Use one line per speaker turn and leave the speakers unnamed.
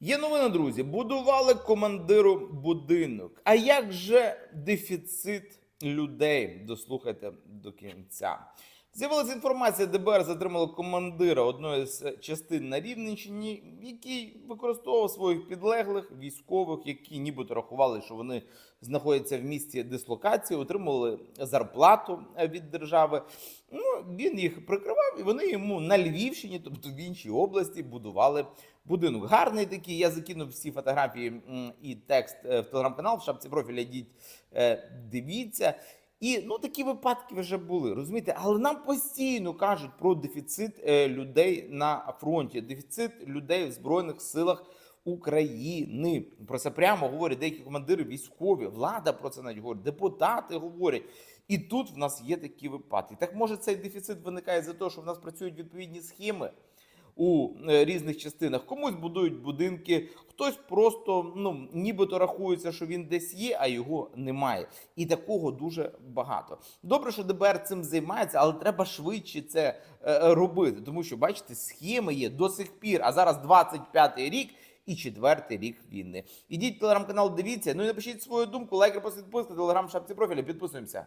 Є новина, друзі. Будували командиру будинок. А як же дефіцит людей? Дослухайте до кінця. З'явилася інформація, ДБР затримало командира одної з частин на Рівненщині, який використовував своїх підлеглих військових, які нібито рахували, що вони знаходяться в місті дислокації, отримували зарплату е, від держави. Ну він їх прикривав, і вони йому на Львівщині, тобто в іншій області, будували будинок. Гарний такий. Я закинув всі фотографії і текст е, в телеграм-канал, в шапці профіля йдіть, е, дивіться. І ну такі випадки вже були, розумієте, але нам постійно кажуть про дефіцит е, людей на фронті, дефіцит людей в збройних силах України. Про це прямо говорять деякі командири військові, влада про це навіть говорить, депутати говорять. І тут в нас є такі випадки. Так може цей дефіцит виникає за те, що в нас працюють відповідні схеми у е, різних частинах. Комусь будують будинки, хтось просто ну нібито рахується, що він десь є, а його немає. І такого дуже багато. Добре, що ДБР цим займається, але треба швидше це е, робити, тому що бачите, схеми є до сих пір. А зараз 25-й рік. І четвертий рік війни. Ідіть телеграм-канал, дивіться. Ну і напишіть свою думку, лайк, репост, підписка, телеграм, шапці профіля. Підписуємося.